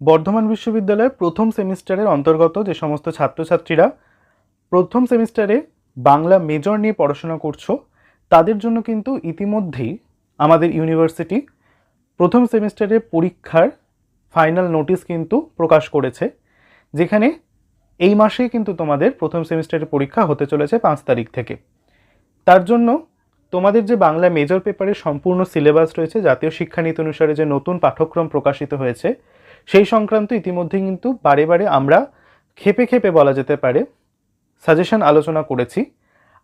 বর্ধমান বিশ্ববিদ্যালয়ের প্রথম সেমিস্টারের অন্তর্গত যে সমস্ত ছাত্রছাত্রীরা প্রথম সেমিস্টারে বাংলা মেজর নিয়ে পড়াশোনা করছ, তাদের জন্য কিন্তু ইতিমধ্যেই আমাদের ইউনিভার্সিটি প্রথম সেমিস্টারের পরীক্ষার ফাইনাল নোটিশ কিন্তু প্রকাশ করেছে, যেখানে এই মাসেই কিন্তু তোমাদের প্রথম সেমিস্টারের পরীক্ষা হতে চলেছে পাঁচ তারিখ থেকে। তার জন্য তোমাদের যে বাংলা মেজর পেপারের সম্পূর্ণ সিলেবাস রয়েছে, জাতীয় শিক্ষানীতি অনুসারে যে নতুন পাঠ্যক্রম প্রকাশিত হয়েছে সেই সংক্রান্ত ইতিমধ্যে কিন্তু বারে বারে আমরা খেপে খেপে বলা যেতে পারে সাজেশন আলোচনা করেছি।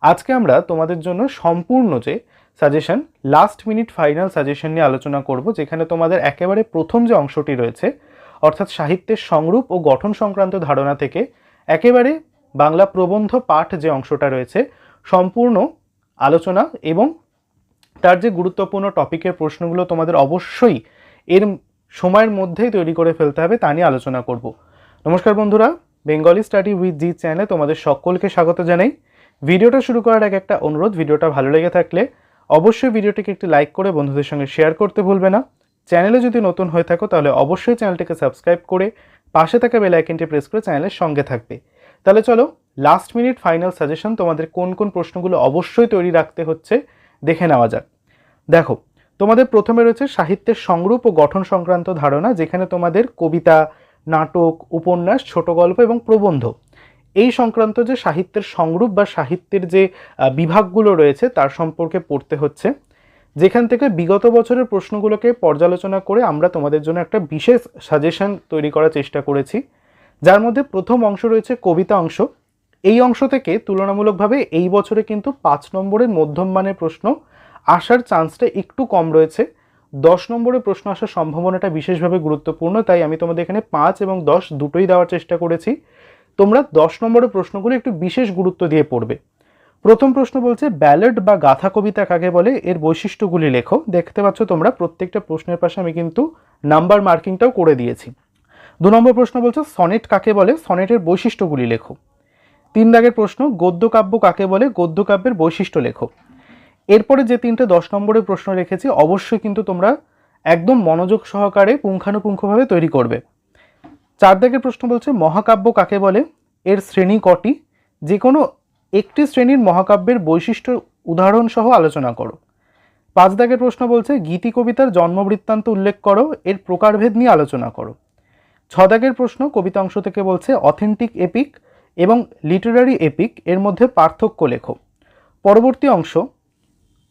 আজকে আমরা তোমাদের জন্য সম্পূর্ণ যে suggestion last minute final suggestion নিয়ে আলোচনা করব, যেখানে তোমাদের একেবারে প্রথম যে অংশটি রয়েছে, অর্থাৎ সাহিত্যের সংরূপ ও গঠন সংক্রান্ত ধারণা থেকে একেবারে বাংলা প্রবন্ধ পাঠ যে অংশটা রয়েছে, সম্পূর্ণ আলোচনা এবং তার যে গুরুত্বপূর্ণ টপিকের প্রশ্নগুলো তোমাদের অবশ্যই এর সময়ের মধ্যেই তৈরি করে ফেলতে হবে তা নিয়ে আলোচনা করব। নমস্কার বন্ধুরা, বেঙ্গলি স্টাডি উইথ জি চ্যানেলে তোমাদের সকলকে স্বাগত জানাই। ভিডিওটা শুরু করার আগে একটা অনুরোধ, ভিডিওটা ভালো লেগে থাকলে অবশ্যই ভিডিওটিকে একটি লাইক করে বন্ধুদের সঙ্গে শেয়ার করতে ভুলবে না। চ্যানেলে যদি নতুন হয়ে থাকো তাহলে অবশ্যই চ্যানেলটিকে সাবস্ক্রাইব করে পাশে থাকা বেল প্রেস করে চ্যানেলের সঙ্গে থাকবে। তাহলে চলো লাস্ট মিনিট ফাইনাল সাজেশন তোমাদের কোন কোন প্রশ্নগুলো অবশ্যই তৈরি রাখতে হচ্ছে দেখে নেওয়া যাক। দেখো তোমাদের প্রথমে রয়েছে সাহিত্যের সংরূপ ও গঠন সংক্রান্ত ধারণা, যেখানে তোমাদের কবিতা, নাটক, উপন্যাস, ছোট গল্প এবং প্রবন্ধ। এই সংক্রান্ত যে সাহিত্যের সংরূপ বা সাহিত্যের যে বিভাগগুলো রয়েছে, তার সম্পর্কে পড়তে হচ্ছে। যেখান থেকে বিগত বছরের প্রশ্নগুলোকে পর্যালোচনা করে আমরা তোমাদের জন্য একটা বিশেষ সাজেশন তৈরি করার চেষ্টা করেছি। যার মধ্যে প্রথম অংশ রয়েছে কবিতা অংশ। এই অংশ থেকে তুলনামূলকভাবে এই বছরে কিন্তু পাঁচ নম্বরের মধ্যম মানের প্রশ্ন আসার চান্সটা একটু কম রয়েছে। দশ নম্বরে প্রশ্ন আসার সম্ভাবনাটা বিশেষভাবে গুরুত্বপূর্ণ, তাই আমি তোমাদের এখানে পাঁচ এবং দশ দুটোই দেওয়ার চেষ্টা করেছি। তোমরা দশ নম্বরের প্রশ্নগুলো একটু বিশেষ গুরুত্ব দিয়ে পড়বে। প্রথম প্রশ্ন বলছে ব্যালেড বা গাথা কবিতা কাকে বলে? এর বৈশিষ্ট্যগুলি লেখো। দেখতে পাচ্ছ তোমরা প্রত্যেকটা প্রশ্নের পাশে আমি কিন্তু নাম্বার মার্কিংটাও করে দিয়েছি। দু নম্বর প্রশ্ন বলছে, সনেট কাকে বলে? সনেটের বৈশিষ্ট্যগুলি লেখো। তিন দাগের প্রশ্ন, গদ্য কাব্য কাকে বলে? গদ্য কাব্যের বৈশিষ্ট্য লেখো। এরপরে যে তিনটে দশ নম্বরের প্রশ্ন রেখেছি, অবশ্যই কিন্তু তোমরা একদম মনোযোগ সহকারে পুঙ্খানুপুঙ্খভাবে তৈরি করবে। চার দাগের প্রশ্ন বলছে, মহাকাব্য কাকে বলে? এর শ্রেণি কটি? যে কোনো একটি শ্রেণির মহাকাব্যের বৈশিষ্ট্য উদাহরণ সহ আলোচনা করো। পাঁচ দাগের প্রশ্ন বলছে, গীতি কবিতার জন্মবৃত্তান্ত উল্লেখ করো, এর প্রকারভেদ নিয়ে আলোচনা করো। ছ দাগের প্রশ্ন কবিতা অংশ থেকে বলছে, অথেন্টিক এপিক এবং লিটারারি এপিক, এর মধ্যে পার্থক্য লেখো। পরবর্তী অংশ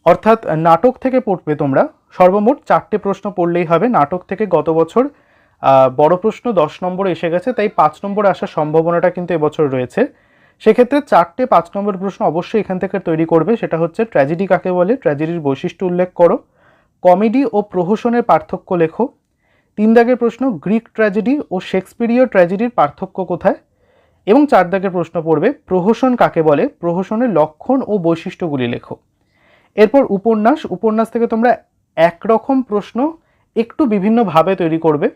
অর্থাৎ নাটক থেকে পড়বে তোমরা, সর্বমোট চারটে প্রশ্ন পড়লেই হবে। নাটক থেকে গত বছর বড় প্রশ্ন দশ নম্বর এসে গেছে, তাই পাঁচ নম্বর আসার সম্ভাবনাটা কিন্তু এবছর রয়েছে। সেক্ষেত্রে চারটে পাঁচ নম্বর প্রশ্ন অবশ্যই এখান থেকে তৈরি করবে, সেটা হচ্ছে ট্র্যাজেডি কাকে বলে? ট্র্যাজেডির বৈশিষ্ট্য উল্লেখ করো। কমেডি ও প্রহসনের পার্থক্য লেখো। তিন দাগের প্রশ্ন, গ্রিক ট্র্যাজেডি ও শেক্সপিরীয় ট্র্যাজেডির পার্থক্য কোথায়? এবং চার দাগের প্রশ্ন পড়বে, প্রহসন কাকে বলে? প্রহসনের লক্ষণ ও বৈশিষ্ট্যগুলি লেখো। এরপর উপন্যাস উপন্যাস থেকে তোমরা একরকম প্রশ্ন একটু বিভিন্নভাবে তৈরি করবে।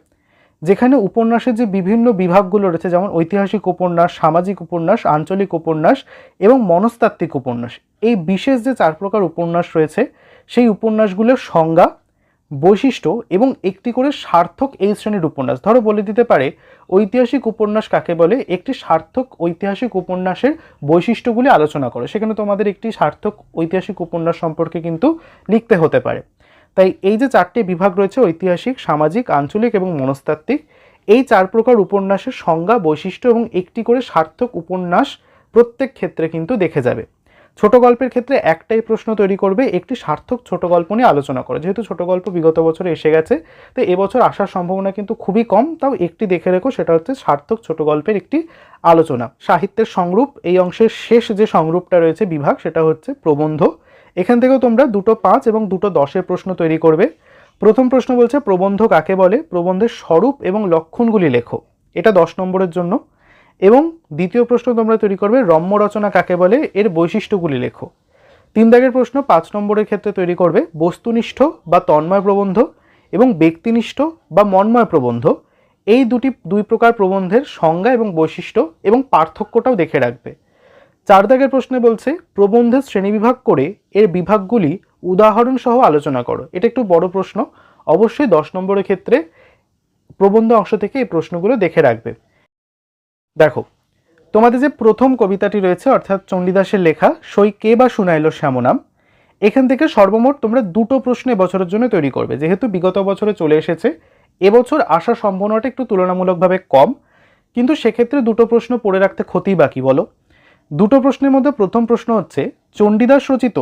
যেখানে উপন্যাসের যে বিভিন্ন বিভাগগুলো রয়েছে, যেমন ঐতিহাসিক উপন্যাস, সামাজিক উপন্যাস, আঞ্চলিক উপন্যাস এবং মনস্তাত্ত্বিক উপন্যাস, এই বিশেষ যে চার প্রকার উপন্যাস রয়েছে, সেই উপন্যাসগুলোর সংজ্ঞা বৈশিষ্ট্য এবং একটি করে সার্থক এই শ্রেণির উপন্যাস। ধরো বলে দিতে পারে, ঐতিহাসিক উপন্যাস কাকে বলে? একটি সার্থক ঐতিহাসিক উপন্যাসের বৈশিষ্ট্যগুলি আলোচনা করো। সেখানে তোমাদের একটি সার্থক ঐতিহাসিক উপন্যাস সম্পর্কে কিন্তু লিখতে হতে পারে। তাই এই যে চারটি বিভাগ রয়েছে, ঐতিহাসিক, সামাজিক, আঞ্চলিক এবং মনস্তাত্ত্বিক, এই চার প্রকার উপন্যাসের সংজ্ঞা, বৈশিষ্ট্য এবং একটি করে সার্থক উপন্যাস প্রত্যেক ক্ষেত্রে কিন্তু দেখে যাবে। ছোট গল্পের ক্ষেত্রে একটাই প্রশ্ন তৈরি করবে, একটি সার্থক ছোট গল্প নিয়ে আলোচনা করে। যেহেতু ছোট গল্প বিগত বছরে এসে গেছে, তো এবছর আসার সম্ভাবনা কিন্তু খুবই কম। তাও একটি দেখে রেখো, সেটা হচ্ছে সার্থক ছোট গল্পের একটি আলোচনা। সাহিত্যের সংরূপ, এই অংশের শেষ যে সংরূপটা রয়েছে বিভাগ, সেটা হচ্ছে প্রবন্ধ। এখান থেকেও তোমরা দুটো পাঁচ এবং দুটো দশের প্রশ্ন তৈরি করবে। প্রথম প্রশ্ন বলছে, প্রবন্ধ কাকে বলে? প্রবন্ধের স্বরূপ এবং লক্ষণগুলি লেখো। এটা দশ নম্বরের জন্য। এবং দ্বিতীয় প্রশ্ন তোমরা তৈরি করবে, রম্য রচনা কাকে বলে? এর বৈশিষ্ট্যগুলি লেখো। তিন দাগের প্রশ্ন, পাঁচ নম্বরের ক্ষেত্রে তৈরি করবে, বস্তুনিষ্ঠ বা তন্ময় প্রবন্ধ এবং ব্যক্তিনিষ্ঠ বা মন্ময় প্রবন্ধ। এই দুটি, দুই প্রকার প্রবন্ধের সংজ্ঞা এবং বৈশিষ্ট্য এবং পার্থক্যটাও দেখে রাখবে। চার দাগের প্রশ্নে বলছে, প্রবন্ধের শ্রেণীবিভাগ করে এর বিভাগগুলি উদাহরণ সহ আলোচনা করো। এটা একটু বড় প্রশ্ন। অবশ্যই দশ নম্বরের ক্ষেত্রে প্রবন্ধ অংশ থেকে এই প্রশ্নগুলো দেখে রাখবে। দেখো, তোমাদের যে প্রথম কবিতাটি রয়েছে, অর্থাৎ চণ্ডীদাসের লেখা, সই কে বা শুনাইল শ্যামনাম, এখান থেকে সর্বমোট তোমরা দুটো প্রশ্ন এবছরের জন্য তৈরি করবে। যেহেতু বিগত বছরে চলে এসেছে, এবছর আসার সম্ভাবনাটা একটু তুলনামূলকভাবে কম, কিন্তু সেক্ষেত্রে দুটো প্রশ্ন পড়ে রাখতে ক্ষতি বাকি, বলো। দুটো প্রশ্নের মধ্যে প্রথম প্রশ্ন হচ্ছে চণ্ডীদাস রচিত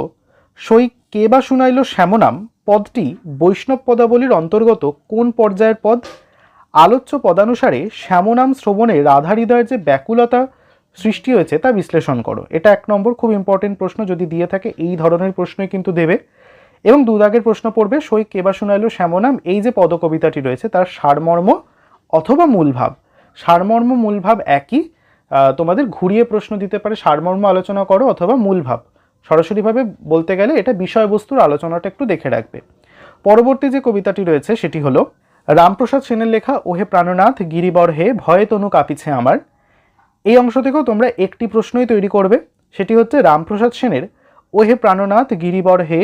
সই কে বা শুনাইল শ্যামনাম পদটি বৈষ্ণব পদাবলীর অন্তর্গত কোন পর্যায়ের পদ? আলোচ্য পদানুসারে শ্যামনাম শ্রবণে রাধা হৃদয়ের যে ব্যাকুলতা সৃষ্টি হয়েছে তা বিশ্লেষণ করো। এটা এক নম্বর খুব ইম্পর্টেন্ট প্রশ্ন যদি দিয়ে থাকে, এই ধরনের প্রশ্নই কিন্তু দেবে। এবং দুদাগের প্রশ্ন পড়বে, সই কেবা শুনাইল শ্যামনাম, এই যে পদকবিতাটি রয়েছে তার সারমর্ম অথবা মূলভাব। সারমর্ম, মূলভাব একই তোমাদের ঘুরিয়ে প্রশ্ন দিতে পারে, সারমর্ম আলোচনা করো অথবা মূলভাব। সরাসরিভাবে বলতে গেলে এটা বিষয়বস্তুর আলোচনাটা একটু দেখে রাখবে। পরবর্তী যে কবিতাটি রয়েছে সেটি হলো রামপ্রসাদ সেনের লেখা ওহে প্রাণনাথ, গিরিবর হে, ভয়ে তনু কাঁপিছে আমার। এই অংশ থেকেও তোমরা একটি প্রশ্নই তৈরি করবে, সেটি হচ্ছে রামপ্রসাদ সেনের ওহে প্রাণনাথ, গিরিবর হে,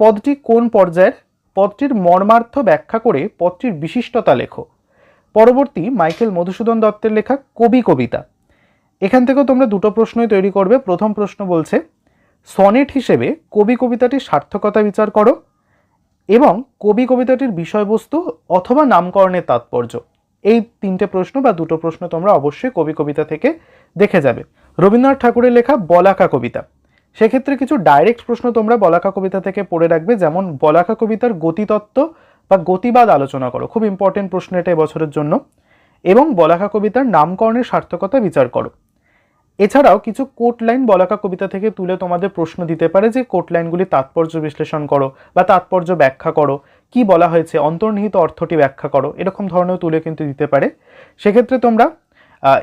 পদটি কোন পর্যায়ের? পদটির মর্মার্থ ব্যাখ্যা করে পদটির বিশিষ্টতা লেখো। পরবর্তী মাইকেল মধুসূদন দত্তের লেখা কবি কবিতা। এখান থেকেও তোমরা দুটো প্রশ্নই তৈরি করবে। প্রথম প্রশ্ন বলছে, সনেট হিসেবে কবি কবিতাটির সার্থকতা বিচার করো। এবং কবি কবিতাটির বিষয়বস্তু অথবা নামকরণের তাৎপর্য। এই তিনটে প্রশ্ন বা দুটো প্রশ্ন তোমরা অবশ্যই কবি কবিতা থেকে দেখে যাবে। রবীন্দ্রনাথ ঠাকুরের লেখা বলাকা কবিতা। সেক্ষেত্রে কিছু ডাইরেক্ট প্রশ্ন তোমরা বলাকা কবিতা থেকে পড়ে রাখবে, যেমন বলাকা কবিতার গতিতত্ত্ব বা গতিবাদ আলোচনা করো, খুব ইম্পর্টেন্ট প্রশ্ন এটা এবছরের জন্য। এবং বলাকা কবিতার নামকরণের সার্থকতা বিচার করো। এছাড়াও কিছু কোট লাইন বলাকা কবিতা থেকে তুলে তোমাদের প্রশ্ন দিতে পারে যে কোট লাইনগুলি তাৎপর্য বিশ্লেষণ করো বা তাৎপর্য ব্যাখ্যা করো। কি বলা হয়েছে? অন্তর্নিহিত অর্থটি ব্যাখ্যা করো। এরকম ধরনের তুলে কিন্তু দিতে পারে। সেক্ষেত্রে তোমরা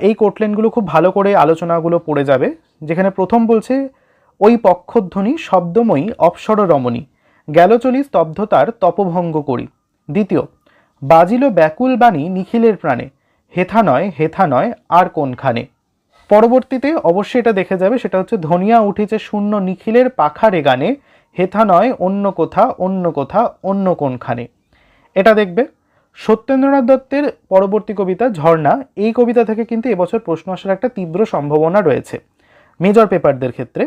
এই কোট লাইনগুলো খুব ভালো করে আলোচনাগুলো পড়ে যাবে, যেখানে প্রথম বলছে, ওই পক্ষধ্বনি শব্দময়ী অপসর রমণী গেল চলি স্তব্ধতার তপভঙ্গ করি। দ্বিতীয়, বাজিল ব্যাকুল বাণী নিখিলের প্রাণে, হেথা নয় হেথা নয়, আর কোনখানে? পরবর্তীতে অবশ্যই এটা দেখে যাবে, সেটা হচ্ছে ধনিয়া উঠেছে শূন্য নিখিলের পাখারে গানে, হেথা নয় অন্য কোথা অন্য কোথা, অন্য কোনখানে। এটা দেখবে। সত্যেন্দ্রনাথ দত্তের পরবর্তী কবিতা ঝর্ণা, এই কবিতা থেকে কিন্তু এবছর প্রশ্ন আসার একটা তীব্র সম্ভাবনা রয়েছে মেজর পেপারদের ক্ষেত্রে।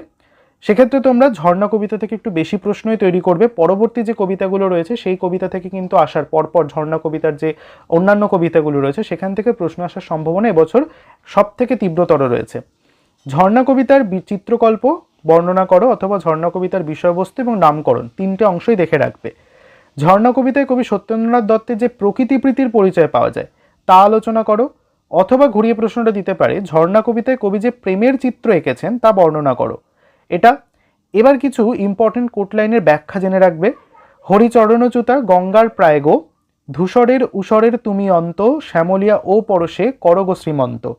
সেক্ষেত্রে তোমরা ঝর্ণা কবিতা থেকে একটু বেশি প্রশ্নই তৈরি করবে। পরবর্তী যে কবিতাগুলো রয়েছে, সেই কবিতা থেকে কিন্তু আসার পরপর ঝর্ণা কবিতার যে অন্যান্য কবিতাগুলো রয়েছে, সেখান থেকে প্রশ্ন আসার সম্ভাবনা এবছর সব থেকে তীব্রতর রয়েছে। ঝর্ণা কবিতার চিত্রকল্প বর্ণনা করো অথবা ঝর্ণা কবিতার বিষয়বস্তু এবং নামকরণ, তিনটে অংশই দেখে রাখবে। ঝর্ণা কবিতায় কবি সত্যেন্দ্রনাথ দত্তের যে প্রকৃতি প্রীতির পরিচয় পাওয়া যায়, তা আলোচনা করো অথবা ঘুরিয়ে প্রশ্নটা দিতে পারে, ঝর্ণা কবিতায় কবি যে প্রেমের চিত্র এঁকেছেন, তা বর্ণনা করো। এটা। এবার কিছু ইম্পর্টেন্ট কোটলাইনের ব্যাখ্যা জেনে রাখবে। হরিচরণচ্যুতা গঙ্গার প্রায় গো ধূসরের উসরের তুমি অন্ত, শ্যামলিয়া ও পরশে করগ শ্রীমন্ত।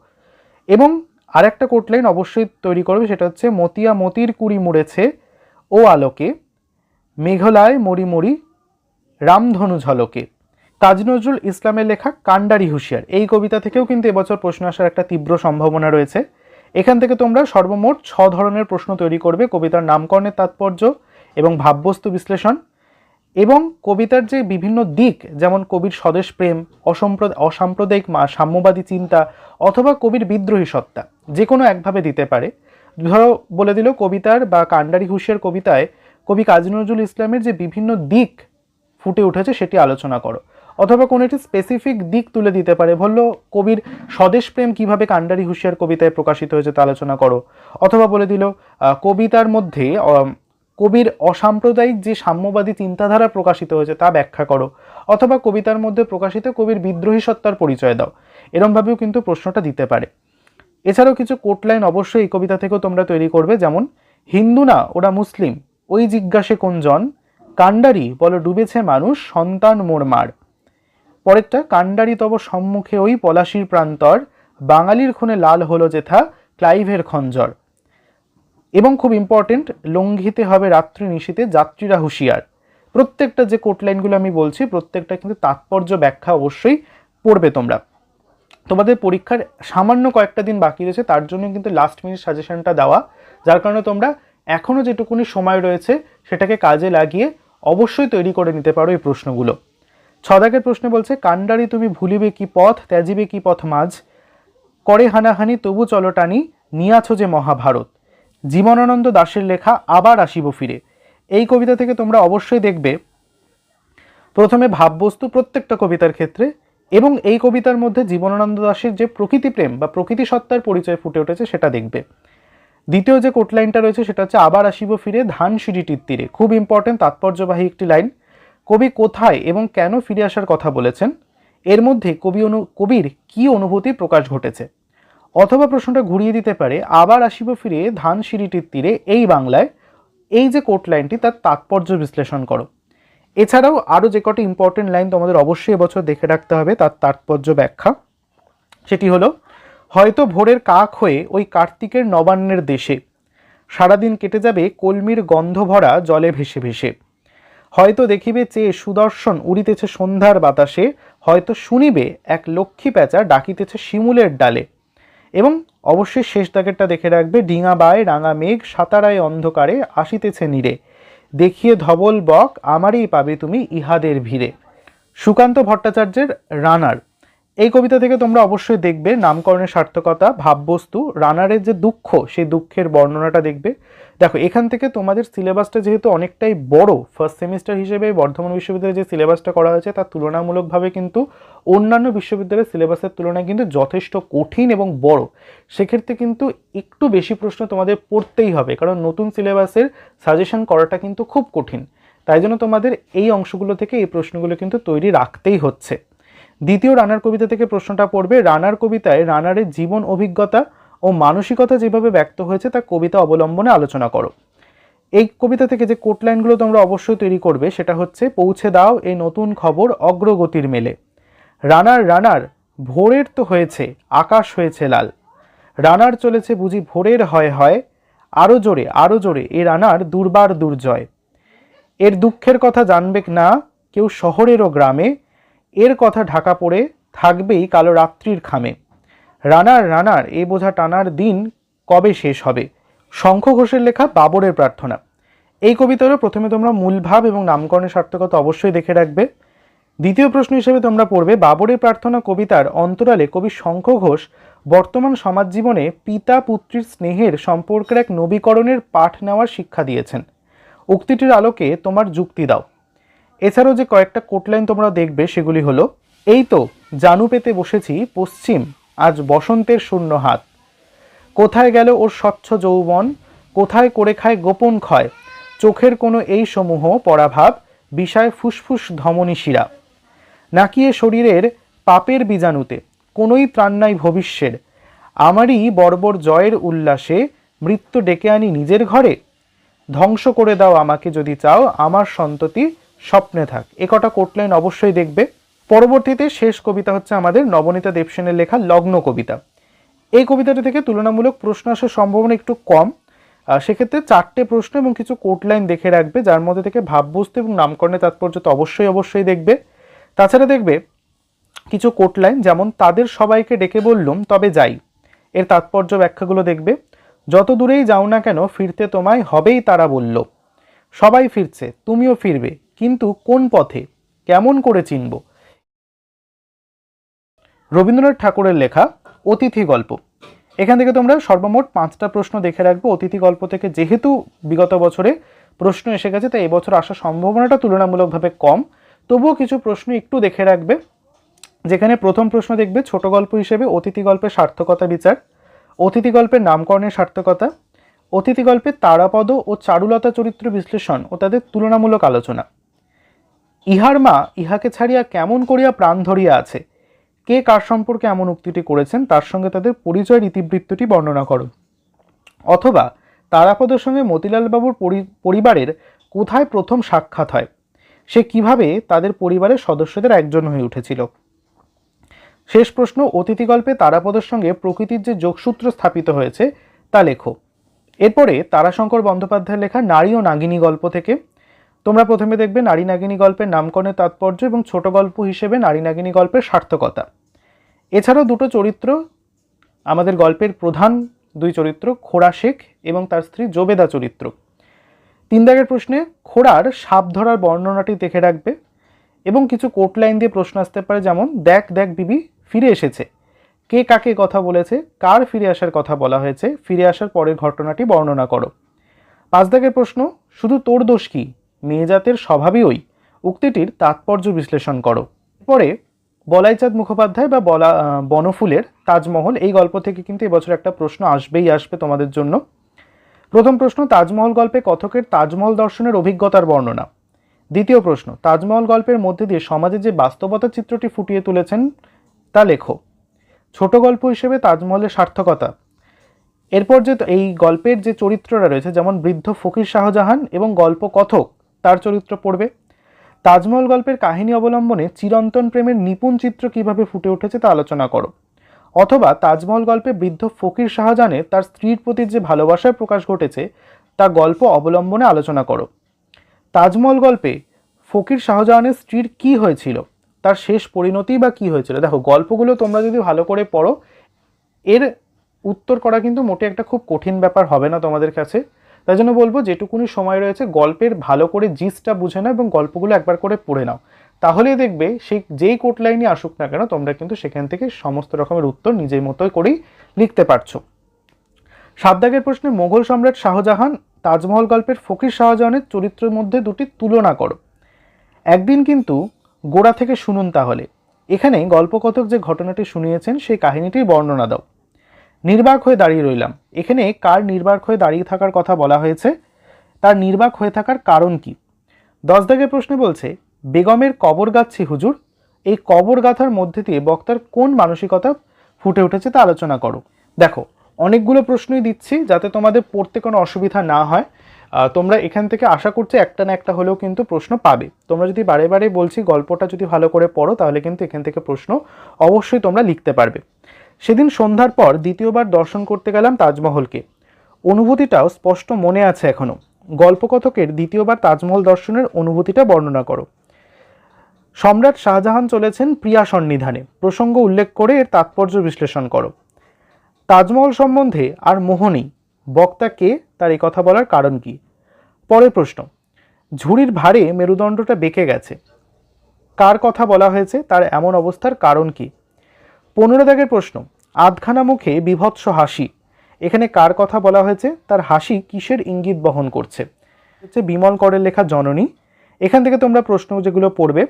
এবং আরেকটা কোট লাইন অবশ্যই তৈরি করবে, সেটা হচ্ছে, মতিয়া মতির কুড়ি মুড়েছে, ও আলোকে, মেঘলায় মরি মরি রামধনু ঝলকে। কাজী নজরুল ইসলামের লেখা কান্ডারি হুঁশিয়ার। এই কবিতা থেকেও কিন্তু এবছর প্রশ্ন আসার একটা তীব্র সম্ভাবনা রয়েছে। এখান থেকে তোমরা সর্বমোট ছ ধরনের প্রশ্ন তৈরি করবে কবিতার নামকরণের তাৎপর্য এবং ভাববস্তু বিশ্লেষণ এবং কবিতার যে বিভিন্ন দিক, যেমন কবির স্বদেশ প্রেম, অসম্প্রদ, অসাম্প্রদায়িক মা- সাম্যবাদী চিন্তা অথবা কবির বিদ্রোহী সত্তা, যে কোনো একভাবে দিতে পারে। ধরো, বলে দিল কবিতার বা কান্ডারি হুঁশিয়ার কবিতায় কবি কাজী নজরুল ইসলামের যে বিভিন্ন দিক ফুটে উঠেছে সেটি আলোচনা করো। অথবা কোনো একটি স্পেসিফিক দিক তুলে দিতে পারে। বলল, কবির স্বদেশ প্রেম কীভাবে কান্ডারি হুঁশিয়ার কবিতায় প্রকাশিত হয়েছে তা আলোচনা করো। অথবা বলে দিল কবিতার মধ্যে কবির অসাম্প্রদায়িক যে সাম্যবাদী চিন্তাধারা প্রকাশিত হয়েছে তা ব্যাখ্যা করো। অথবা কবিতার মধ্যে প্রকাশিত কবির বিদ্রোহী সত্তার পরিচয় দাও। এরমভাবেও কিন্তু প্রশ্নটা দিতে পারে। এছাড়াও কিছু কোট লাইন অবশ্যই এই কবিতা থেকেও তোমরা তৈরি করবে, যেমন, হিন্দু না, ওরা মুসলিম, ওই জিজ্ঞাসে কোন জন কান্ডারি বলো, ডুবেছে মানুষ, সন্তান মোর মার। পরেরটা কান্ডারি তব সম্মুখে ওই পলাশির প্রান্তর, বাঙালির খুনে লাল হলো যেথা, ক্লাইভের খঞ্জর। এবং খুব ইম্পর্টেন্ট লঙ্ঘিতে হবে রাত্রি নিশীতে যাত্রীরা হুঁশিয়ার। প্রত্যেকটা যে কোট লাইনগুলো আমি বলছি, প্রত্যেকটা কিন্তু তাৎপর্য ব্যাখ্যা অবশ্যই পড়বে তোমরা। তোমাদের পরীক্ষার সামান্য কয়েকটা দিন বাকি রয়েছে, তার জন্য কিন্তু লাস্ট মিনিট সাজেশনটা দেওয়া। যার কারণে তোমরা এখনও যেটুকুনি সময় রয়েছে, সেটাকে কাজে লাগিয়ে অবশ্যই তৈরি করে নিতে পারো এই প্রশ্নগুলো। ছদাকের প্রশ্নে বলছে কাণ্ডারি তুমি ভুলিবে কি পথ, ত্যাজিবে কি পথ মাঝ? করে হানাহানি, তবু চলো টানি, নিয়াছ যে মহাভারত। জীবনানন্দ দাশের লেখা, আবার আসিব ফিরে। এই কবিতা থেকে তোমরা অবশ্যই দেখবে, প্রথমে ভাববস্তু প্রত্যেকটা কবিতার ক্ষেত্রে, এবং এই কবিতার মধ্যে জীবনানন্দ দাশের যে প্রকৃতি প্রেম বা প্রকৃতি সত্তার পরিচয় ফুটে উঠেছে, সেটা দেখবে। দ্বিতীয় যে কোট লাইনটা রয়েছে, সেটা হচ্ছে, আবার আসিব ফিরে ধান সিঁড়িটির তীরে। খুব ইম্পর্টেন্ট তাৎপর্যবাহী একটি লাইন। কবি কোথায় এবং কেন ফিরে আসার কথা বলেছেন? এর মধ্যে কবি অনু, কবির কি অনুভূতি প্রকাশ ঘটেছে? অথবা প্রশ্নটা ঘুরিয়ে দিতে পারে, আবার আসিব ফিরে ধান সিঁড়িটির তীরে, এই বাংলায়। এই যে কোট লাইনটি, তার তাৎপর্য বিশ্লেষণ করো। এছাড়াও আরও যে কটি ইম্পর্টেন্ট লাইন তোমাদের অবশ্যই এবছর দেখে রাখতে হবে, তার তাৎপর্য ব্যাখ্যা। সেটি হলো, হয়তো ভোরের কাক হয়ে ওই কার্তিকের নবান্নের দেশে। সারাদিন কেটে যাবে কলমির গন্ধ ভরা জলে ভেসে ভেসে। হয়তো দেখিবে চেয়ে সুদর্শন উড়িতেছে সন্ধ্যার বাতাসে, হয়তো শুনিবে এক লক্ষ্মী প্যাঁচা ডাকিতেছে শিমুলের ডালে। এবং অবশ্যই শেষ দাগেরটা দেখে রাখবে, ডিঙা বায় রাঙা মেঘ সাতারায় অন্ধকারে আসিতেছে নীরে। দেখিয়ে ধবল বক, আমারই পাবে তুমি ইহাদের ভিড়ে। সুকান্ত ভট্টাচার্যের রানার। এই কবিতা থেকে তোমরা অবশ্যই দেখবে, নামকরণের সার্থকতা, ভাববস্তু, রানারের যে দুঃখ, সেই দুঃখের বর্ণনাটা দেখবে। দেখো, এখান থেকে তোমাদের সিলেবাসটা যেহেতু অনেকটাই বড় ফার্স্ট সেমিস্টার হিসেবে বর্ধমান বিশ্ববিদ্যালয়ে যে সিলেবাসটা করা হয়েছে তার তুলনামূলকভাবে কিন্তু অন্যান্য বিশ্ববিদ্যালয়ের সিলেবাসের তুলনায় কিন্তু যথেষ্ট কঠিন এবং বড়। সেক্ষেত্রে কিন্তু একটু বেশি প্রশ্ন তোমাদের পড়তেই হবে, কারণ নতুন সিলেবাসের সাজেশন করাটা কিন্তু খুব কঠিন। তাই জন্য তোমাদের এই অংশগুলো থেকে এই প্রশ্নগুলো কিন্তু তৈরি রাখতেই হচ্ছে। দ্বিতীয় রানার কবিতা থেকে প্রশ্নটা পড়বে। রানার কবিতায় রানারের জীবন অভিজ্ঞতা ও মানসিকতা যেভাবে ব্যক্ত হয়েছে তা কবিতা অবলম্বনে আলোচনা করো। এই কবিতা থেকে যে কোট লাইনগুলো তোমরা অবশ্যই তৈরি করবে সেটা হচ্ছে, পৌঁছে দাও এই নতুন খবর অগ্রগতির মেলে। রানার রানার, ভোরের তো হয়েছে, আকাশ হয়েছে লাল। রানার চলেছে বুঝি ভোরের হয় হয় আরও জোরে আরও জোরে, এ রানার দুর্বার দুর্জয়। এর দুঃখের কথা জানবেক না, কেউ শহরেরও গ্রামে, এর কথা ঢাকা পড়ে থাকবেই কালো রাত্রির খামে। রানার রানার, এ বোঝা টানার দিন কবে শেষ হবে? শঙ্খ ঘোষের লেখা বাবরের প্রার্থনা। এই কবিতারও প্রথমে তোমরা মূল ভাব এবং নামকরণের সার্থকতা অবশ্যই দেখে রাখবে। দ্বিতীয় প্রশ্ন হিসেবে তোমরা পড়বে, বাবরের প্রার্থনা কবিতার অন্তরালে কবি শঙ্খ ঘোষ বর্তমান সমাজ জীবনে পিতা পুত্রীর স্নেহের সম্পর্কের এক নবীকরণের পাঠ নেওয়ার শিক্ষা দিয়েছেন। উক্তিটির আলোকে তোমার যুক্তি দাও। এছাড়াও যে কয়েকটা কোটলাইন তোমরা দেখবে, সেগুলি হলো, এই তো জানু পেতে বসেছি পশ্চিম আজ বসন্তের শূন্য হাত। কোথায় গেল ওর স্বচ্ছ যৌবন? কোথায় করে খায় গোপন ক্ষয়? চোখের কোনো এই সমূহ পরাভাব বিষয় ফুসফুস ধমনী শিরা। নাকি এ শরীরের পাপের বীজাণুতে? কোনোই ত্রাণ নাই ভবিষ্যের। আমারই বর্বর জয়ের উল্লাসে মৃত্যু ডেকে আনি নিজের ঘরে? ধ্বংস করে দাও আমাকে যদি চাও, আমার সন্ততি স্বপ্নে থাক। এ কটা অবশ্যই দেখবে। পরবর্তীতে শেষ কবিতা হচ্ছে আমাদের নবনীতা দেবসেনের লেখা লগ্ন কবিতা। এই কবিতাটি থেকে তুলনামূলক প্রশ্ন আসার সম্ভাবনা একটু কম। সেক্ষেত্রে চারটে প্রশ্ন এবং কিছু কোটলাইন দেখে রাখবে, যার মধ্যে থেকে ভাববস্তু এবং নামকরণের তাৎপর্য তো অবশ্যই অবশ্যই দেখবে। তাছাড়া দেখবে, কিছু কোটলাইন যেমন, তাদের সবাইকে ডেকে বললুম, তবে যাই। এর তাৎপর্য ব্যাখ্যাগুলো দেখবে, যত দূরেই যাও না কেন, ফিরতে তোমায় হবেই তারা বলল। সবাই ফিরছে, তুমিও ফিরবে, কিন্তু কোন পথে? কেমন করে চিনব? রবীন্দ্রনাথ ঠাকুরের লেখা অতিথি গল্প। এখান থেকে তোমরা সর্বমোট পাঁচটা প্রশ্ন দেখে রাখবে। অতিথি গল্প থেকে যেহেতু বিগত বছরে প্রশ্ন এসে গেছে, তাই এবছর আসার সম্ভাবনাটা তুলনামূলকভাবে কম। তবুও কিছু প্রশ্ন একটু দেখে রাখবে। যেখানে প্রথম প্রশ্ন দেখবে, ছোট গল্প হিসেবে অতিথি গল্পের সার্থকতা বিচার, অতিথি গল্পের নামকরণের সার্থকতা, অতিথি গল্পে তারাপদ ও চারুলতা চরিত্র বিশ্লেষণ ও তাদের তুলনামূলক আলোচনা। ইহার মা, ইহাকে ছাড়িয়া কেমন করিয়া প্রাণ ধরিয়া আছে? কে কার সম্পর্কে এমন উক্তিটি করেছেন, তার সঙ্গে তাদের পরিচয়ের ইতিবৃত্তটি বর্ণনা করো। অথবা, তারাপদের সঙ্গে মতিলাল বাবুর পরি- পরিবারের কোথায় প্রথম সাক্ষাৎ হয়? সে কীভাবে তাদের পরিবারের সদস্যদের একজন হয়ে উঠেছিল? শেষ প্রশ্ন অতিথি গল্পে তারাপদের সঙ্গে প্রকৃতির যে যোগসূত্র স্থাপিত হয়েছে, তা লেখো। এরপরে তারাশঙ্কর বন্দ্যোপাধ্যায়ের লেখা নারী ও নাগিনী গল্প থেকে তোমরা প্রথমে দেখবে নারী নাগিনী গল্পের নামকরণের তাৎপর্য এবং ছোট গল্প হিসেবে নারী নাগিনী গল্পের সার্থকতা। এছাড়াও দুটো চরিত্র, আমাদের গল্পের প্রধান দুই চরিত্র, খোড়া শেখ এবং তার স্ত্রী জোবেদা চরিত্র। তিন দাগের প্রশ্নে, খোড়ার সাপ ধরার বর্ণনাটি দেখে রাখবে এবং কিছু কোট লাইন দিয়ে প্রশ্ন আসতে পারে যেমন, দেখ দেখ, বিবি, ফিরে এসেছে। কে কাকে কথা বলেছে, কার ফিরে আসার কথা বলা হয়েছে, ফিরে আসার পরের ঘটনাটি বর্ণনা করো। পাঁচ দাগের প্রশ্ন, শুধু তোর দোষ কি? মেয়ে জাতের স্বভাবই ওই। উক্তিটির তাৎপর্য বিশ্লেষণ করো। পরে বলাইচাঁদ মুখোপাধ্যায় বা বলা বনফুলের তাজমহল, এই গল্প থেকে কিন্তু এবছর একটা প্রশ্ন আসবেই আসবে তোমাদের জন্য। প্রথম প্রশ্ন, তাজমহল গল্পে কথকের তাজমহল দর্শনের অভিজ্ঞতার বর্ণনা। দ্বিতীয় প্রশ্ন, তাজমহল গল্পের মধ্যে দিয়ে সমাজে যে বাস্তবতার চিত্রটি ফুটিয়ে তুলেছেন, তা লেখো। ছোট গল্প হিসেবে তাজমহলের সার্থকতা। এরপর যে এই গল্পের যে চরিত্ররা রয়েছে, যেমন বৃদ্ধ ফকির শাহজাহান এবং গল্প কথক তার চরিত্র পড়বে। তাজমহল গল্পের কাহিনী অবলম্বনে চিরন্তন প্রেমের নিপুণ চিত্র কীভাবে ফুটে উঠেছে তা আলোচনা করো। অথবা তাজমহল গল্পে বৃদ্ধ ফকির শাহজাহানের তার স্ত্রীর প্রতি যে ভালোবাসার প্রকাশ ঘটেছে, তা গল্প অবলম্বনে আলোচনা করো। তাজমহল গল্পে ফকির শাহজাহানের স্ত্রীর কি হয়েছিল, তার শেষ পরিণতি বা কি হয়েছিল? দেখো, গল্পগুলো তোমরা যদি ভালো করে পড়ো, এর উত্তর করা কিন্তু মোটে একটা খুব কঠিন ব্যাপার হবে না তোমাদের কাছে। তাই জন্য বলব যেটুকুনি সময় রয়েছে গল্পের ভালো করে জিসটা বুঝে নাও এবং গল্পগুলো একবার করে পড়ে নাও। তাহলেই দেখবে সেই যেই কোট লাইনই আসুক না কেন তোমরা কিন্তু সেখান থেকে সমস্ত রকমের উত্তর নিজের মতোই করেই লিখতে পারছ। সাত দাগের প্রশ্নে মোগল সম্রাট শাহজাহান তাজমহল গল্পের ফকির শাহজাহানের চরিত্রের মধ্যে দুটি তুলনা করো। একদিন কিন্তু গোড়া থেকে শুনুন তাহলে। এখানে গল্পকথক যে ঘটনাটি শুনিয়েছেন সেই কাহিনীটির বর্ণনা দাও। নির্বাক হয়ে দাঁড়িয়ে রইলাম। এখানে কার নির্বাক হয়ে দাঁড়িয়ে থাকার কথা বলা হয়েছে? তার নির্বাক হয়ে থাকার কারণ কি? দশ দাগের প্রশ্নে বলছে, বেগমের কবর গাচ্ছি হুজুর। এই কবর গাথার মধ্যে দিয়ে বক্তার কোন মানসিকতা ফুটে উঠেছে তা আলোচনা করো। দেখো, অনেকগুলো প্রশ্নই দিচ্ছি যাতে তোমাদের পড়তে কোনো অসুবিধা না হয়। তোমরা এখান থেকে আশা করছি একটা না একটা হলেও কিন্তু প্রশ্ন পাবে। তোমরা যদি বারে বারে বলছি, গল্পটা যদি ভালো করে পড়ো, তাহলে কিন্তু এখান থেকে প্রশ্ন অবশ্যই তোমরা লিখতে পারবে। সেদিন সন্ধ্যার পর দ্বিতীয়বার দর্শন করতে গেলাম তাজমহলকে। অনুভূতিটাও স্পষ্ট মনে আছে এখনও গল্পকথকের দ্বিতীয়বার তাজমহল দর্শনের অনুভূতিটা বর্ণনা করো। সম্রাট শাহজাহান চলেছেন প্রিয়া সন্নিধানে। প্রসঙ্গ উল্লেখ করে এর তাৎপর্য বিশ্লেষণ করো। তাজমহল সম্বন্ধে আর মোহ নেই। বক্তা কে, তার এই কথা বলার কারণ কি? পরের প্রশ্ন, ঝুড়ির ভারে মেরুদণ্ডটা বেঁকে গেছে। কার কথা বলা হয়েছে, তার এমন অবস্থার কারণ কি? পনেরো দাগের প্রশ্ন আধখানা মুখে বিভৎস হাসি। এখানে কার কথা বলা হয়েছে? তার হাসি কিসের ইঙ্গিত বহন করছে? হচ্ছে বিমল করের লেখা জননী। এখান থেকে তোমরা প্রশ্ন যেগুলো পড়বে,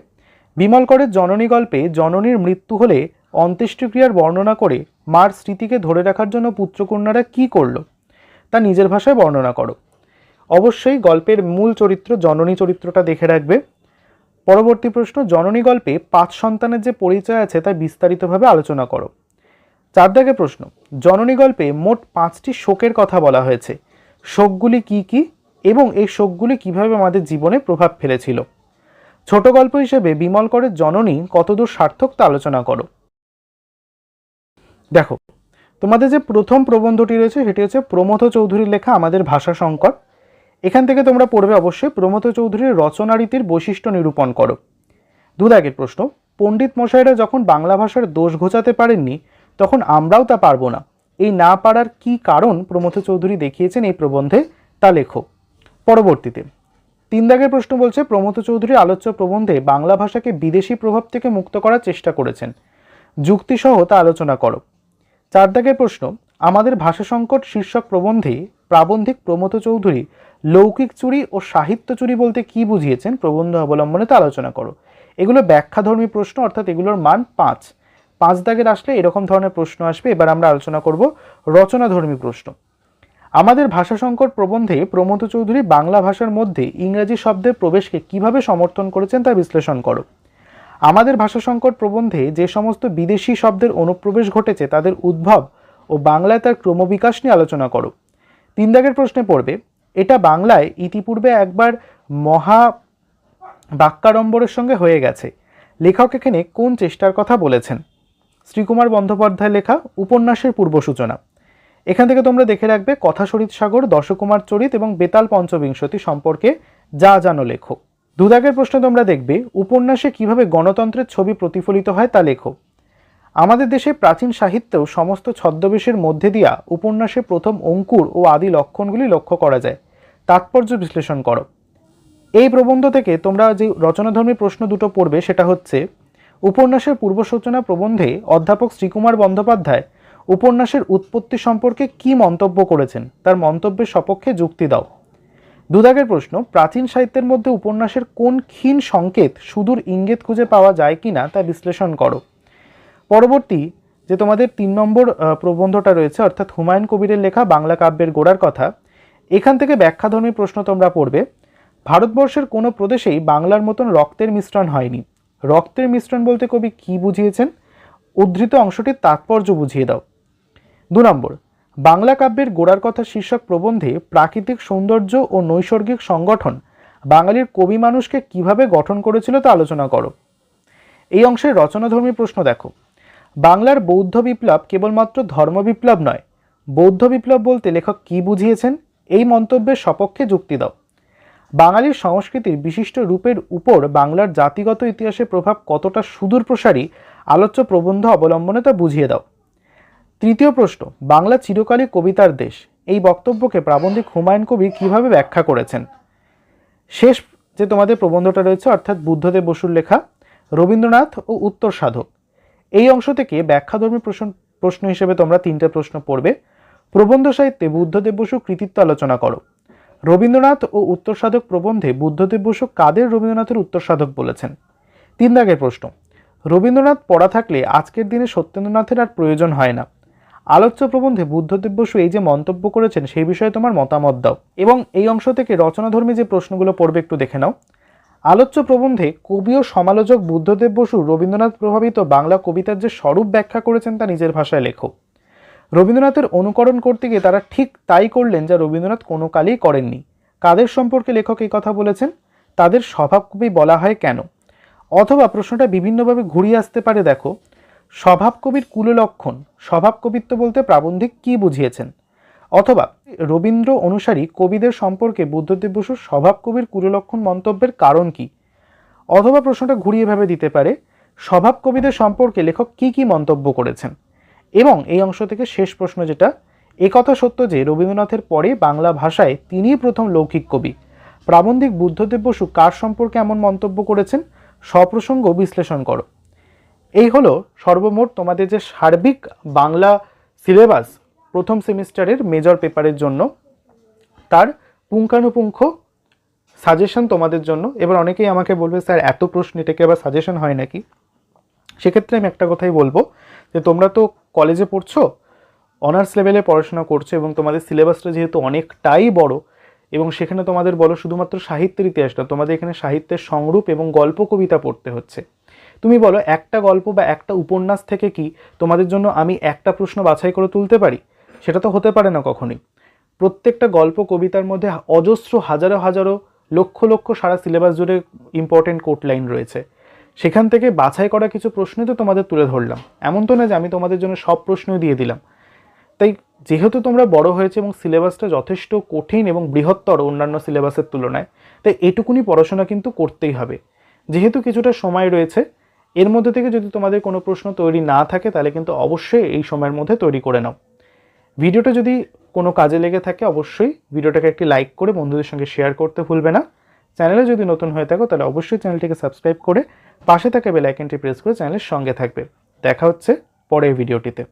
বিমল করের জননী গল্পে জননীর মৃত্যু হলে অন্ত্যেষ্টিক্রিয়ার বর্ণনা করে মার স্মৃতিকে ধরে রাখার জন্য পুত্রকন্যারা কি করল? তা নিজের ভাষায় বর্ণনা করো। অবশ্যই গল্পের মূল চরিত্র জননী চরিত্রটা দেখে রাখবে। পরবর্তী প্রশ্ন, জননী গল্পে পাঁচ সন্তানের যে পরিচয় আছে, তা বিস্তারিতভাবে আলোচনা করো। চার দাগে প্রশ্ন। জননী গল্পে মোট পাঁচটি শোকের কথা বলা হয়েছে। শোকগুলি কি কি এবং এই শোকগুলি কীভাবে আমাদের জীবনে প্রভাব ফেলেছিল? ছোট গল্প হিসেবে বিমল করের জননী কতদূর সার্থক তা আলোচনা করো। দেখো, তোমাদের যে প্রথম প্রবন্ধটি রয়েছে সেটি হচ্ছে প্রমথ চৌধুরীর লেখা আমাদের ভাষা সংকট এখান থেকে তোমরা পড়বে অবশ্যই প্রমথ চৌধুরীর রচনারীতির বৈশিষ্ট্য নিরূপণ করো। দুদাগের প্রশ্ন, পণ্ডিত মশাইরা যখন বাংলা ভাষার দোষ ঘোচাতে পারেননি তখন আমরাও তা পারব না। এই না পারার কি কারণ? প্রমথ চৌধুরী দেখিয়েছেন এই প্রবন্ধে, তা লেখো। পরবর্তীতে, তিন দাগের প্রশ্ন বলছে, প্রমথ চৌধুরী আলোচ্য প্রবন্ধে বাংলা ভাষাকে বিদেশি প্রভাব থেকে মুক্ত করার চেষ্টা করেছেন। যুক্তিসহ তা আলোচনা করো। চার দাগের প্রশ্ন, আমাদের ভাষা সংকট শীর্ষক প্রবন্ধে প্রাবন্ধিক প্রমথ চৌধুরী লৌকিক চুরি ও সাহিত্য চুরি বলতে কি বুঝিয়েছেন? প্রবন্ধ অবলম্বনে তা আলোচনা করো। এগুলো ব্যাখ্যাধর্মী প্রশ্ন, অর্থাৎ এগুলোর মান পাঁচ। পাঁচ দাগের আসলে এরকম ধরনের প্রশ্ন আসবে। এবার আমরা আলোচনা করব রচনাধর্মী প্রশ্ন। আমাদের ভাষা সংকট প্রবন্ধে প্রমথ চৌধুরী বাংলা ভাষার মধ্যে ইংরেজি শব্দের প্রবেশকে কীভাবে সমর্থন করেছেন তা বিশ্লেষণ করো। আমাদের ভাষা সংকট প্রবন্ধে যে সমস্ত বিদেশি শব্দের অনুপ্রবেশ ঘটেছে, তাদের উদ্ভব ও বাংলায় তার ক্রমবিকাশ নিয়ে আলোচনা করো। তিন দাগের প্রশ্নে পড়বে, এটা বাংলায় ইতিপূর্বে একবার মহা বাক্যাড়ম্বরের সঙ্গে হয়ে গেছে। লেখক এখানে কোন চেষ্টার কথা বলেছেন? শ্রীকুমার বন্দ্যোপাধ্যায় লেখা উপন্যাসের পূর্ব সূচনা এখান থেকে তোমরা দেখে রাখবে কথা শরীৎ সাগর, দশকুমার চরিত এবং বেতাল পঞ্চবিংশতি সম্পর্কে যা জানো লেখো। দুদাগের প্রশ্ন তোমরা দেখবে, উপন্যাসে কীভাবে গণতন্ত্রের ছবি প্রতিফলিত হয় তা লেখো। আমাদের দেশে প্রাচীন সাহিত্যেও সমস্ত ছদ্মবেশের মধ্যে দিয়া উপন্যাসে প্রথম অঙ্কুর ও আদি লক্ষণগুলি লক্ষ্য করা যায়। তাৎপর্য বিশ্লেষণ করো। এই প্রবন্ধ থেকে তোমরা যে রচনাধর্মী প্রশ্ন দুটো পড়বে সেটা হচ্ছে উপন্যাসের পূর্বসূচনা প্রবন্ধে অধ্যাপক শ্রীকুমার বন্দ্যোপাধ্যায় উপন্যাসের উৎপত্তি সম্পর্কে কি মন্তব্য করেছেন, তার মন্তব্যের সপক্ষে যুক্তি দাও। দুদাগের প্রশ্ন, প্রাচীন সাহিত্যের মধ্যে উপন্যাসের কোন ক্ষীণ সংকেত সুদূর ইঙ্গিত খুঁজে পাওয়া যায় কিনা তা বিশ্লেষণ করো। পরবর্তী, যে তোমাদের তিন নম্বর প্রবন্ধটা রয়েছে, অর্থাৎ হুমায়ুন কবিরের লেখা বাংলা কাব্যের গোড়ার কথা, এখান থেকে ব্যাখ্যাধর্মী প্রশ্ন তোমরা পড়বে, ভারতবর্ষের কোনো প্রদেশেই বাংলার মতন রক্তের মিশ্রণ হয়নি। রক্তের মিশ্রণ বলতে কবি কি বুঝিয়েছেন? উদ্ধৃত অংশটির তাৎপর্য বুঝিয়ে দাও। দু নম্বর, বাংলা কাব্যের গোড়ার কথা শীর্ষক প্রবন্ধে প্রাকৃতিক সৌন্দর্য ও নৈসর্গিক সংগঠন বাঙালির কবি মানুষকে কীভাবে গঠন করেছিল তা আলোচনা করো। এই অংশের রচনাধর্মী প্রশ্ন দেখো। বাংলার বৌদ্ধ বিপ্লব কেবলমাত্র ধর্ম বিপ্লব নয়, বৌদ্ধ বিপ্লব বলতে লেখক কি বুঝিয়েছেন? এই মন্তব্যের সপক্ষে যুক্তি দাও। বাঙালির সংস্কৃতির বিশিষ্ট রূপের উপর বাংলার জাতিগত ইতিহাসের প্রভাব কতটা সুদূর প্রসারী, আলোচ্য প্রবন্ধ অবলম্বনে তা বুঝিয়ে দাও। তৃতীয় প্রশ্ন, বাংলা চিরকালই কবিতার দেশ। এই বক্তব্যকে প্রাবন্ধিক হুমায়ুন কবির কীভাবে ব্যাখ্যা করেছেন? শেষ যে তোমাদের প্রবন্ধটা রয়েছে, অর্থাৎ বুদ্ধদেব বসুর লেখা, রবীন্দ্রনাথ ও উত্তর সাধক। এই অংশ থেকে ব্যাখ্যাধর্মী প্রশ্ন প্রশ্ন হিসেবে তোমরা তিনটে প্রশ্ন পড়বে। প্রবন্ধ সাহিত্যে বুদ্ধদেব বসু কৃতিত্ব আলোচনা করো। রবীন্দ্রনাথ ও উত্তর সাধক প্রবন্ধে বুদ্ধদেব বসু কাদের রবীন্দ্রনাথের উত্তর সাধক বলেছেন? তিন দাগের প্রশ্ন। রবীন্দ্রনাথ পড়া থাকলে আজকের দিনে সত্যেন্দ্রনাথের আর প্রয়োজন হয় না। আলোচ্য প্রবন্ধে বুদ্ধদেব বসু এই যে মন্তব্য করেছেন, সেই বিষয়ে তোমার মতামত দাও এবং এই অংশ থেকে রচনাধর্মী যে প্রশ্নগুলো পড়বে একটু দেখে নাও। আলোচ্য প্রবন্ধে কবি ও সমালোচক বুদ্ধদেব বসু রবীন্দ্রনাথ প্রভাবিত বাংলা কবিতার যে স্বরূপ ব্যাখ্যা করেছেন তা নিজের ভাষায় লেখো। রবীন্দ্রনাথের অনুকরণ করতে গিয়ে তারা ঠিক তাই করলেন যা রবীন্দ্রনাথ কোনো কালেই করেননি। কাদের সম্পর্কে লেখক এই কথা বলেছেন? তাদের স্বভাবকবি বলা হয় কেন? অথবা প্রশ্নটা বিভিন্নভাবে ঘুরিয়ে আসতে পারে, দেখো। স্বভাব কবির কুললক্ষণ স্বভাব কবিত্ব বলতে প্রাবন্ধিক কি বুঝিয়েছেন? অথবা রবীন্দ্র অনুসারী কবিদের সম্পর্কে বুদ্ধদেব বসুর স্বভাব কবির কুললক্ষণ মন্তব্যের কারণ কি? অথবা প্রশ্নটা ঘুরিয়ে ভাবে দিতে পারে স্বভাব কবিদের সম্পর্কে লেখক কি কি মন্তব্য করেছেন? এবং এই অংশ থেকে শেষ প্রশ্ন যেটা, একথা সত্য যে রবীন্দ্রনাথের পরে বাংলা ভাষায় তিনিই প্রথম লৌকিক কবি। প্রাবন্ধিক বুদ্ধদেব বসু কার সম্পর্কে এমন মন্তব্য করেছেন? সপ্রসঙ্গ বিশ্লেষণ করো। এই হলো সর্বমোট তোমাদের যে সার্বিক বাংলা সিলেবাস প্রথম সেমিস্টারের মেজর পেপারের জন্য, তার পুঙ্খানুপুঙ্খ সাজেশন তোমাদের জন্য। এবার অনেকেই আমাকে বলবে, স্যার, এত প্রশ্ন এটাকে আবার সাজেশন হয় নাকি? সেক্ষেত্রে আমি একটা কথাই বলব যে তোমরা তো কলেজে পড়ছো? অনার্স লেভেলে পড়াশোনা করছ এবং তোমাদের সিলেবাসটা যেহেতু অনেকটাই বড় এবং সেখানে তোমাদের বলো শুধুমাত্র সাহিত্যের ইতিহাস না তোমাদের এখানে সাহিত্যের সংরূপ এবং গল্প কবিতা পড়তে হচ্ছে। তুমি বলো, একটা গল্প বা একটা উপন্যাস থেকে কি তোমাদের জন্য আমি একটা প্রশ্ন বাছাই করে তুলতে পারি? সেটা তো হতে পারে না কখনোই। প্রত্যেকটা গল্প কবিতার মধ্যে অজস্র হাজারো হাজারো লক্ষ লক্ষ সারা সিলেবাস জুড়ে ইম্পর্টেন্ট কোট লাইন রয়েছে। সেখান থেকে বাছাই করা কিছু প্রশ্নই তো তোমাদের তুলে ধরলাম। এমন তো না যে আমি তোমাদের জন্য সব প্রশ্নই দিয়ে দিলাম। তাই যেহেতু তোমরা বড় হয়েছে এবং সিলেবাসটা যথেষ্ট কঠিন এবং বৃহত্তর অন্যান্য সিলেবাসের তুলনায়, তাই এটুকুনি পড়াশোনা কিন্তু করতেই হবে। যেহেতু কিছুটা সময় রয়েছে, এর মধ্যে থেকে যদি তোমাদের কোনো প্রশ্ন তৈরি না থাকে, তাহলে কিন্তু অবশ্যই এই সময়ের মধ্যে তৈরি করে নাও। ভিডিওটা যদি কোনো কাজে লেগে থাকে, অবশ্যই ভিডিওটাকে একটি লাইক করে বন্ধুদের সঙ্গে শেয়ার করতে ভুলবে না। চ্যানেলে যদি নতুন হয়ে থাকো, তাহলে অবশ্যই চ্যানেলটিকে সাবস্ক্রাইব করে পাশে থাকা বেল আইকনটি প্রেস করে চ্যানেলের সঙ্গে থাকবে। দেখা হচ্ছে পরের ভিডিওটিতে।